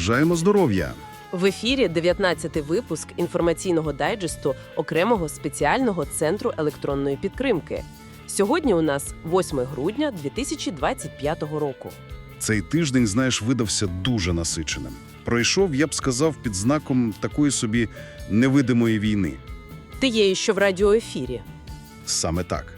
Бажаємо здоров'я! В ефірі 19-й випуск інформаційного дайджесту окремого спеціального центру електронної підтримки. Сьогодні у нас 8 грудня 2025 року. Цей тиждень, знаєш, видався дуже насиченим. Пройшов, я б сказав, під знаком такої собі невидимої війни. Ти є що в радіоефірі. Саме так.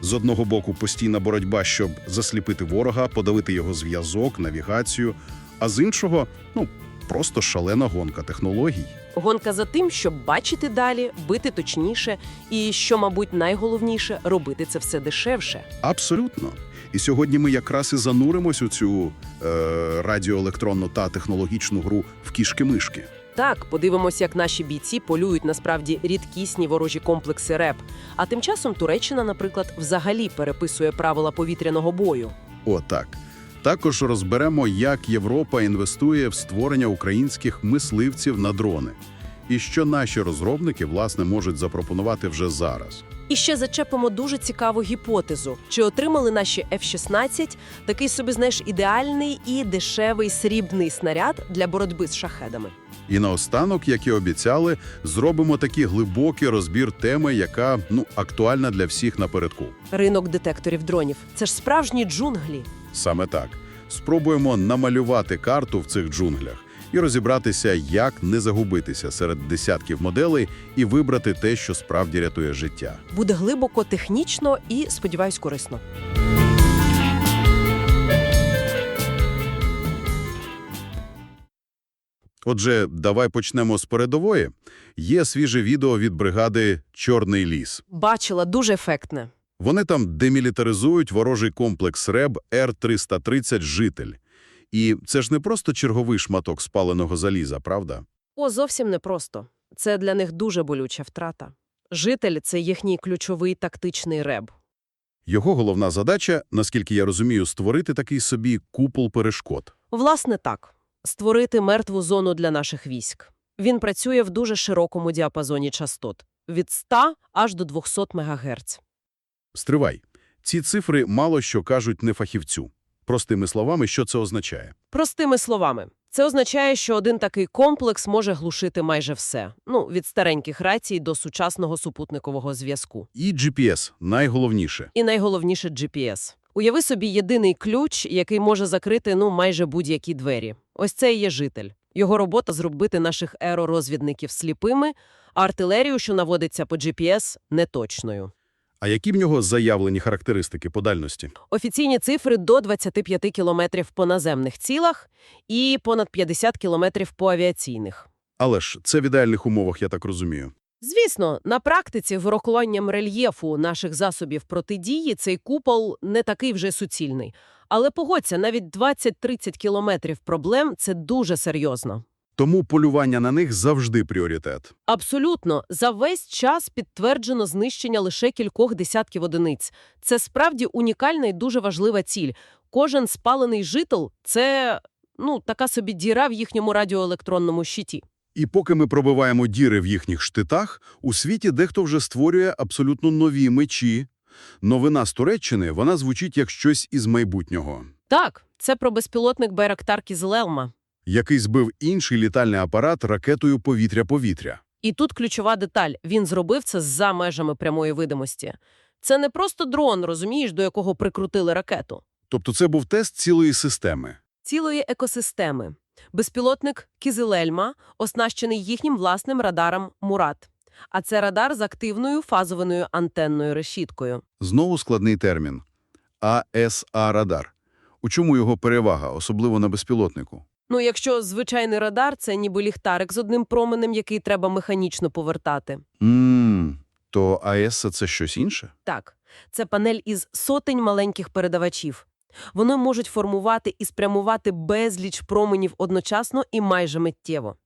З одного боку постійна боротьба, щоб засліпити ворога, подавити його зв'язок, навігацію, а з іншого, ну, просто шалена гонка технологій. Гонка за тим, щоб бачити далі, бити точніше і, що, мабуть, найголовніше, робити це все дешевше. Абсолютно. І сьогодні ми якраз і зануримось у цю е, радіоелектронну та технологічну гру в кішки-мишки. Так, подивимося, як наші бійці полюють насправді рідкісні ворожі комплекси РЕП. А тим часом Туреччина, наприклад, взагалі переписує правила повітряного бою. О, так. Також розберемо, як Європа інвестує в створення українських мисливців на дрони. І що наші розробники, власне, можуть запропонувати вже зараз. І ще зачепимо дуже цікаву гіпотезу: чи отримали наші F-16 такий собі, знаєш, ідеальний і дешевий срібний снаряд для боротьби з шахедами? І наостанок, як і обіцяли, зробимо такий глибокий розбір теми, яка ну актуальна для всіх напередку. Ринок детекторів дронів це ж справжні джунглі. Саме так. Спробуємо намалювати карту в цих джунглях і розібратися, як не загубитися серед десятків моделей і вибрати те, що справді рятує життя. Буде глибоко технічно і, сподіваюсь, корисно. Отже, давай почнемо з передової. Є свіже відео від бригади Чорний ліс. Бачила дуже ефектне. Вони там демілітаризують ворожий комплекс РЕБ Р-330 «Житель». І це ж не просто черговий шматок спаленого заліза, правда? О, зовсім непросто. Це для них дуже болюча втрата. Житель це їхній ключовий тактичний реб. Його головна задача, наскільки я розумію, створити такий собі купол перешкод. Власне так, створити мертву зону для наших військ. Він працює в дуже широкому діапазоні частот – від 100 аж до 200 МГц. Стривай. Ці цифри мало що кажуть не фахівцю. Простими словами, що це означає? Простими словами, це означає, що один такий комплекс може глушити майже все. Ну, від стареньких рацій до сучасного супутникового зв'язку. І GPS – найголовніше. І найголовніше – GPS. Уяви собі єдиний ключ, який може закрити ну майже будь-які двері. Ось це і є житель. Його робота – зробити наших аеророзвідників сліпими, а артилерію, що наводиться по GPS, неточною. А які в нього заявлені характеристики по дальності? Офіційні цифри – до 25 кілометрів по наземних цілах і понад 50 кілометрів по авіаційних. Але ж це в ідеальних умовах, я так розумію. Звісно, на практиці вирокуванням рельєфу наших засобів протидії цей купол не такий вже суцільний. Але погодься, навіть 20-30 кілометрів проблем – це дуже серйозно. Тому полювання на них завжди пріоритет. Абсолютно. За весь час підтверджено знищення лише кількох десятків одиниць. Це справді унікальна і дуже важлива ціль. Кожен спалений житель – це, ну, така собі діра в їхньому радіоелектронному щиті. І поки ми пробиваємо діри в їхніх штитах, у світі дехто вже створює абсолютно нові мечі. Новина з Туреччини, вона звучить як щось із майбутнього. Так, це про безпілотник Байрактар Кізелелма. Який збив інший літальний апарат ракетою повітря-повітря. І тут ключова деталь. Він зробив це за межами прямої видимості. Це не просто дрон, розумієш, до якого прикрутили ракету. Тобто це був тест цілої системи. Цілої екосистеми. Безпілотник Кізелельма оснащений їхнім власним радаром «Мурат». А це радар з активною фазованою антенною решіткою. Знову складний термін. АСА-радар. У чому його перевага, особливо на безпілотнику? Ну, якщо звичайний радар – це ніби ліхтарик з одним променем, який треба механічно повертати. Ммм, то АЕС – це щось інше? Так, це панель із сотень маленьких передавачів. Вони можуть формувати і спрямувати безліч променів одночасно і майже миттєво.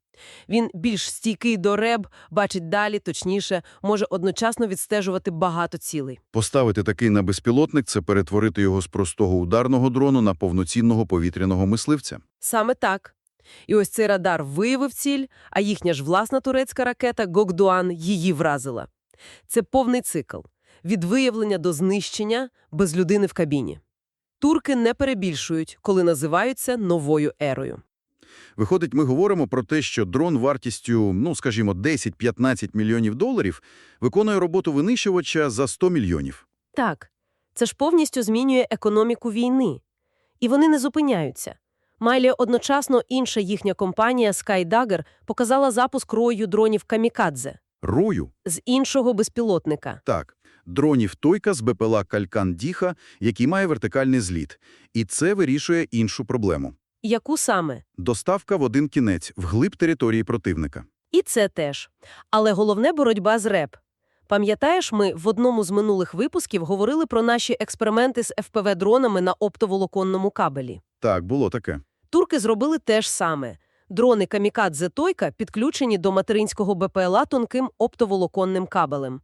Він більш стійкий до реб, бачить далі, точніше, може одночасно відстежувати багато цілей. Поставити такий на безпілотник – це перетворити його з простого ударного дрону на повноцінного повітряного мисливця. Саме так. І ось цей радар виявив ціль, а їхня ж власна турецька ракета «Гокдуан» її вразила. Це повний цикл. Від виявлення до знищення без людини в кабіні. Турки не перебільшують, коли називаються новою ерою. Виходить, ми говоримо про те, що дрон вартістю, ну, скажімо, 10-15 мільйонів доларів виконує роботу винищувача за 100 мільйонів. Так, це ж повністю змінює економіку війни. І вони не зупиняються. Майлі одночасно інша їхня компанія SkyDagger показала запуск рою дронів «Камікадзе» Рою з іншого безпілотника. Так, дронів «Тойка» з БПЛА «Калькан-Діха», який має вертикальний зліт. І це вирішує іншу проблему. Яку саме? Доставка в один кінець, вглиб території противника. І це теж. Але головне – боротьба з РЕП. Пам'ятаєш, ми в одному з минулих випусків говорили про наші експерименти з ФПВ-дронами на оптоволоконному кабелі. Так, було таке. Турки зробили те ж саме. Дрони «Камікадзе Тойка» підключені до материнського БПЛА тонким оптоволоконним кабелем.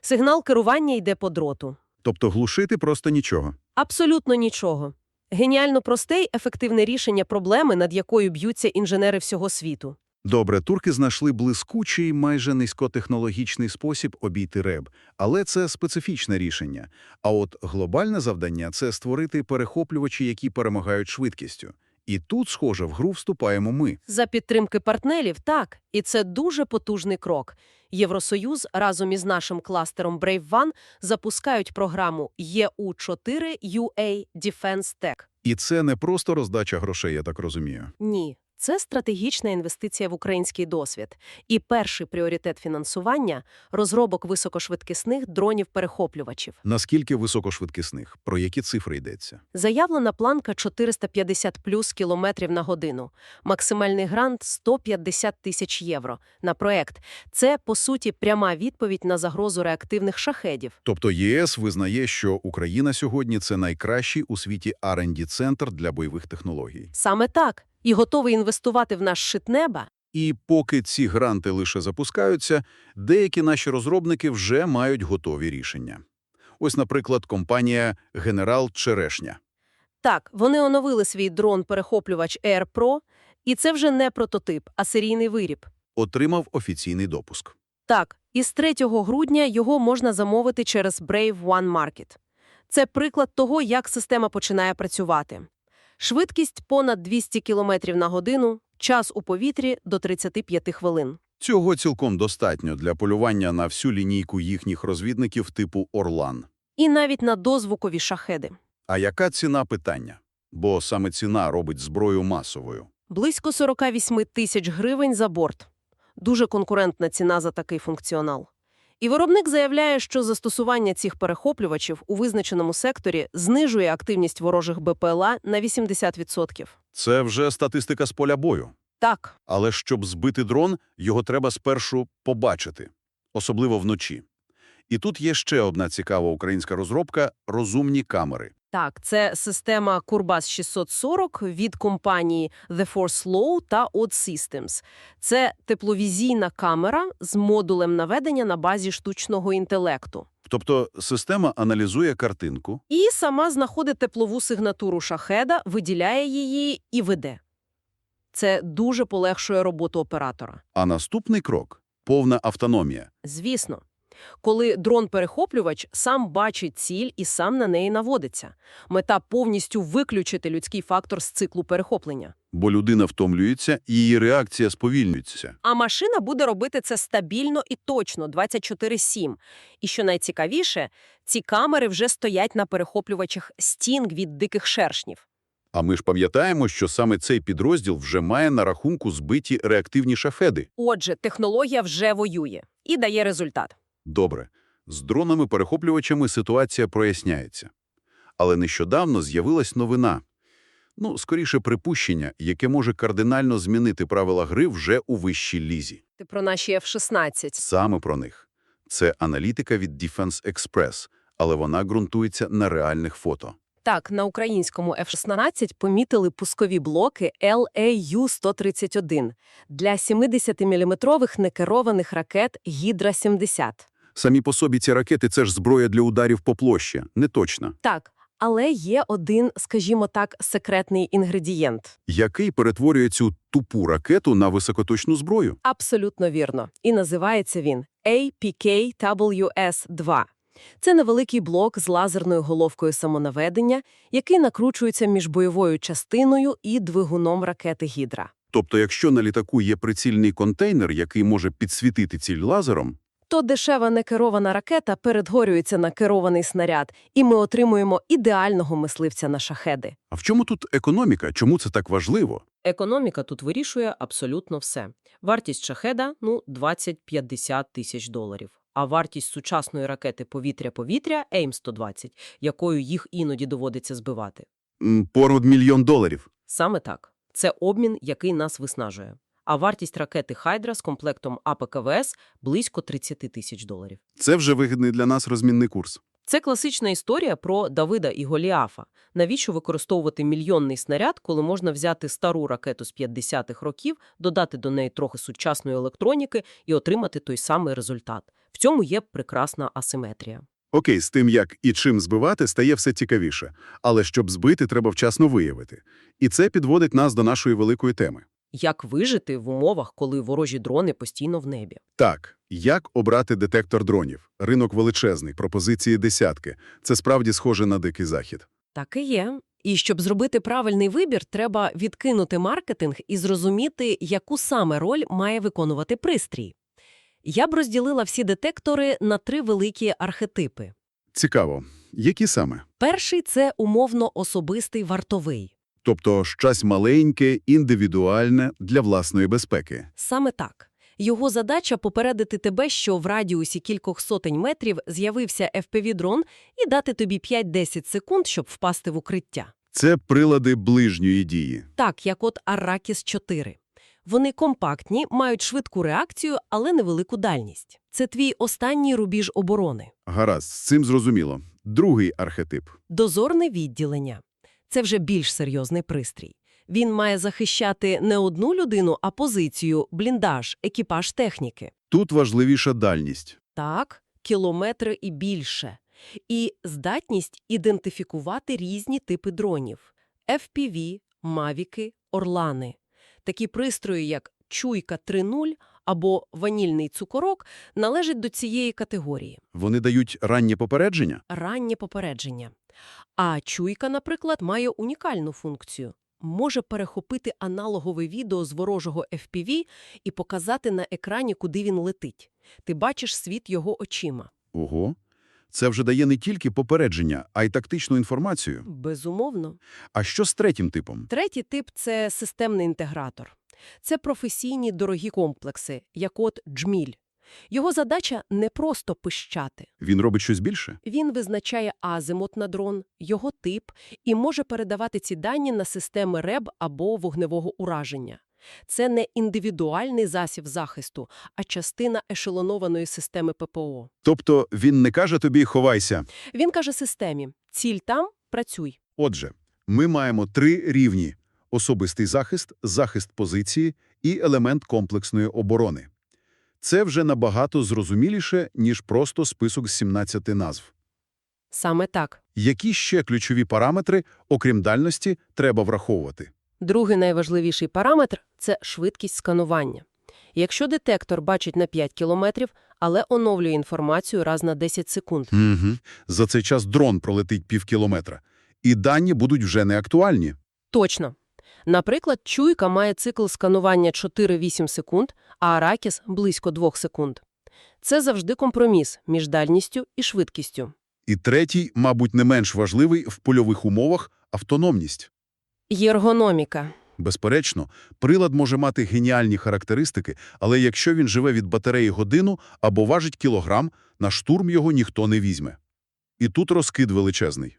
Сигнал керування йде по дроту. Тобто глушити просто нічого. Абсолютно нічого. Геніально просте й ефективне рішення проблеми, над якою б'ються інженери всього світу. Добре, турки знайшли блискучий, майже низькотехнологічний спосіб обійти РЕБ, але це специфічне рішення. А от глобальне завдання – це створити перехоплювачі, які перемагають швидкістю. І тут, схоже, в гру вступаємо ми. За підтримки партнерів – так, і це дуже потужний крок. Євросоюз разом із нашим кластером Brave One запускають програму EU4 UA Defense Tech. І це не просто роздача грошей, я так розумію. Ні, це стратегічна інвестиція в український досвід. І перший пріоритет фінансування – розробок високошвидкісних дронів-перехоплювачів. Наскільки високошвидкісних? Про які цифри йдеться? Заявлена планка 450 плюс кілометрів на годину. Максимальний грант – 150 тисяч євро на проект. Це, по суті, пряма відповідь на загрозу реактивних шахедів. Тобто ЄС визнає, що Україна сьогодні – це найкращий у світі R&D-центр для бойових технологій. Саме так. І готовий інвестувати в наш шит неба. І поки ці гранти лише запускаються, деякі наші розробники вже мають готові рішення. Ось, наприклад, компанія «Генерал Черешня». Так, вони оновили свій дрон-перехоплювач Air Pro, і це вже не прототип, а серійний виріб. Отримав офіційний допуск. Так, із 3 грудня його можна замовити через Brave One Market. Це приклад того, як система починає працювати. Швидкість понад 200 км на годину, час у повітрі до 35 хвилин. Цього цілком достатньо для полювання на всю лінійку їхніх розвідників типу «Орлан». І навіть на дозвукові шахеди. А яка ціна питання? Бо саме ціна робить зброю масовою. Близько 48 тисяч гривень за борт. Дуже конкурентна ціна за такий функціонал. І виробник заявляє, що застосування цих перехоплювачів у визначеному секторі знижує активність ворожих БПЛА на 80%. Це вже статистика з поля бою. Так, Але щоб збити дрон, його треба спершу побачити, особливо вночі. І тут є ще одна цікава українська розробка – розумні камери. Так, це система Kurbas 640 від компанії The Force Low та Odd Systems. Це тепловізійна камера з модулем наведення на базі штучного інтелекту. Тобто система аналізує картинку, І сама знаходить теплову сигнатуру шахеда, виділяє її і веде. Це дуже полегшує роботу оператора. а наступний крок – повна автономія. Звісно. Коли дрон-перехоплювач сам бачить ціль і сам на неї наводиться. Мета – повністю виключити людський фактор з циклу перехоплення. Бо людина втомлюється, її реакція сповільнюється. А машина буде робити це стабільно і точно 24/7. І що найцікавіше, ці камери вже стоять на перехоплювачах стінг від диких шершнів. А ми ж пам'ятаємо, що саме цей підрозділ вже має на рахунку збиті реактивні шахеди. Отже, технологія вже воює і дає результат. Добре, з дронами-перехоплювачами ситуація проясняється. Але нещодавно з'явилась новина. Ну, скоріше припущення, яке може кардинально змінити правила гри вже у вищій лізі. Ти про наші F-16. Саме про них. Це аналітика від Defense Express, але вона ґрунтується на реальних фото. Так, на українському F-16 помітили пускові блоки LAU-131 для 70-мм некерованих ракет «Гідра-70». Самі по собі ці ракети – це ж зброя для ударів по площі. Не точно. Так, але є один, скажімо так, секретний інгредієнт. Який перетворює цю тупу ракету на високоточну зброю? Абсолютно вірно. І називається він APKWS-2. Це невеликий блок з лазерною головкою самонаведення, який накручується між бойовою частиною і двигуном ракети «Гідра». Тобто, якщо на літаку є прицільний контейнер, який може підсвітити ціль лазером, То дешева некерована ракета перетворюється на керований снаряд, і ми отримуємо ідеального мисливця на шахеди. а в чому тут економіка? Чому це так важливо? Економіка тут вирішує абсолютно все. Вартість шахеда – ну, 20-50 тисяч доларів. А вартість сучасної ракети повітря-повітря AIM-120, якою їх іноді доводиться збивати. М, Понад мільйон доларів. Саме так. Це обмін, який нас виснажує. А вартість ракети «Хайдра» з комплектом АПКВС – близько 30 тисяч доларів. Це вже вигідний для нас розмінний курс. Це класична історія про Давида і Голіафа. Навіщо використовувати мільйонний снаряд, коли можна взяти стару ракету з 50-х років, додати до неї трохи сучасної електроніки і отримати той самий результат? В цьому є прекрасна асиметрія. Окей, з тим, як і чим збивати, стає все цікавіше. Але щоб збити, треба вчасно виявити. І це підводить нас до нашої великої теми. Як вижити в умовах, коли ворожі дрони постійно в небі? Так, як обрати детектор дронів? Ринок величезний, пропозиції десятки. Це справді схоже на дикий захід. Так і є. І щоб зробити правильний вибір, треба відкинути маркетинг і зрозуміти, яку саме роль має виконувати пристрій. Я б розділила всі детектори на три великі архетипи. Цікаво. Які саме? Перший – це умовно-особистий вартовий. Тобто щось маленьке, індивідуальне для власної безпеки. Саме так. Його задача – попередити тебе, що в радіусі кількох сотень метрів з'явився FPV-дрон і дати тобі 5-10 секунд, щоб впасти в укриття. Це прилади ближньої дії. Так, як от Arrakis 4. Вони компактні, мають швидку реакцію, але невелику дальність. Це твій останній рубіж оборони. Гаразд, з цим зрозуміло. Другий архетип. Дозорне відділення. Це вже більш серйозний пристрій. Він має захищати не одну людину, а позицію, бліндаж, екіпаж техніки. Тут важливіша дальність. Так, кілометри і більше. І здатність ідентифікувати різні типи дронів – FPV, мавіки, орлани. Такі пристрої, як Чуйка 3.0 або ванільний цукорок, належать до цієї категорії Вони дають раннє попередження? – раннє попередження. А Чуйка, наприклад, має унікальну функцію. Може перехопити аналогове відео з ворожого FPV і показати на екрані, куди він летить. Ти бачиш світ його очима. Ого. Це вже дає не тільки попередження, а й тактичну інформацію. Безумовно. А що з третім типом? Третій тип – це системний інтегратор. Це професійні дорогі комплекси, як от джміль. Його задача – не просто пищати. Він робить щось більше? Він визначає азимут на дрон, його тип і може передавати ці дані на системи РЕБ або вогневого ураження. Це не індивідуальний засіб захисту, а частина ешелонованої системи ППО. Тобто він не каже тобі «ховайся». Він каже системі «Ціль там – працюй». Отже, ми маємо три рівні – особистий захист, захист позиції і елемент комплексної оборони. Це вже набагато зрозуміліше, ніж просто список з 17 назв. Саме так. Які ще ключові параметри, окрім дальності, треба враховувати? Другий найважливіший параметр – це швидкість сканування. Якщо детектор бачить на 5 кілометрів, але оновлює інформацію раз на 10 секунд. Угу. За цей час дрон пролетить пів кілометра. І дані будуть вже не актуальні. Точно. Наприклад, чуйка має цикл сканування 4-8 секунд, а Аракіс – близько 2 секунд. Це завжди компроміс між дальністю і швидкістю. І третій, мабуть, не менш важливий в польових умовах – автономність. Єргономіка. Безперечно, прилад може мати геніальні характеристики, але якщо він живе від батареї годину або важить кілограм, на штурм його ніхто не візьме. І тут розкид величезний.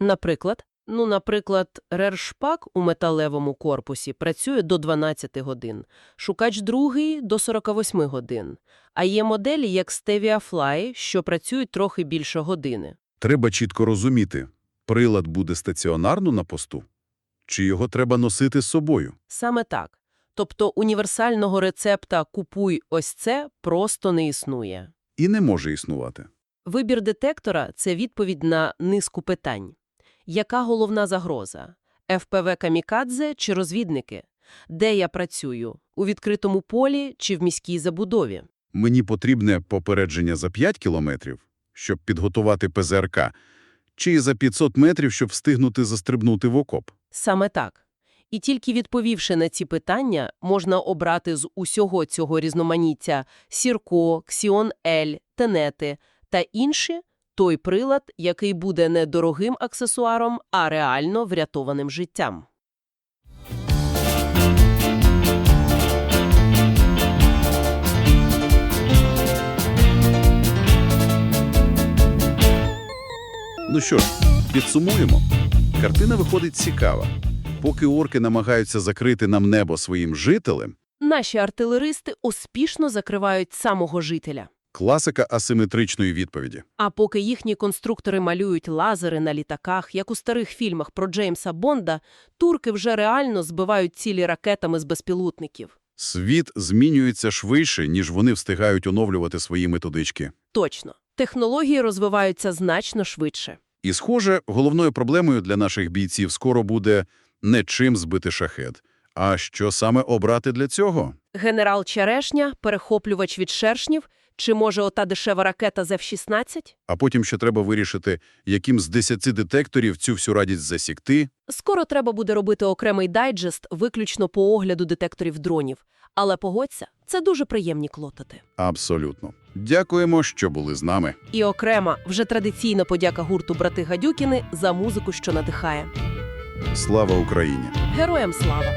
Наприклад, ну, наприклад, рершпак у металевому корпусі працює до 12 годин, шукач другий – до 48 годин, а є моделі, як Stevia Fly, що працюють трохи більше години. Треба чітко розуміти, прилад буде стаціонарно на посту? Чи його треба носити з собою? Саме так. Тобто універсального рецепта «купуй ось це» просто не існує. І не може існувати. Вибір детектора – це відповідь на низку питань. Яка головна загроза? ФПВ «Камікадзе» чи розвідники? Де я працюю? У відкритому полі чи в міській забудові? Мені потрібне попередження за 5 кілометрів, щоб підготувати ПЗРК, чи за 500 метрів, щоб встигнути застрибнути в окоп. Саме так. І тільки відповівши на ці питання, можна обрати з усього цього різноманіття Сірко, Ксіон Ель, Тенети та інші той прилад, який буде не дорогим аксесуаром, а реально врятованим життям. Ну що ж, підсумуємо. Картина виходить цікава. Поки орки намагаються закрити нам небо своїм жителем, Наші артилеристи успішно закривають самого жителя. Класика асиметричної відповіді. А поки їхні конструктори малюють лазери на літаках, як у старих фільмах про Джеймса Бонда, турки вже реально збивають цілі ракетами з безпілотників. Світ змінюється швидше, ніж вони встигають оновлювати свої методички. Точно. Технології розвиваються значно швидше. І, схоже, головною проблемою для наших бійців скоро буде не чим збити шахет, а що саме обрати для цього. Генерал Черешня, перехоплювач від шершнів, чи може ота дешева ракета з F-16? А потім ще треба вирішити, яким з 10 детекторів цю всю радість засікти. Скоро треба буде робити окремий дайджест виключно по огляду детекторів дронів. Але погодься, це дуже приємні клопоти. Абсолютно. Дякуємо, що були з нами. І окрема, вже традиційна подяка гурту «Брати Гадюкіни» за музику, що надихає. Слава Україні! Героям слава!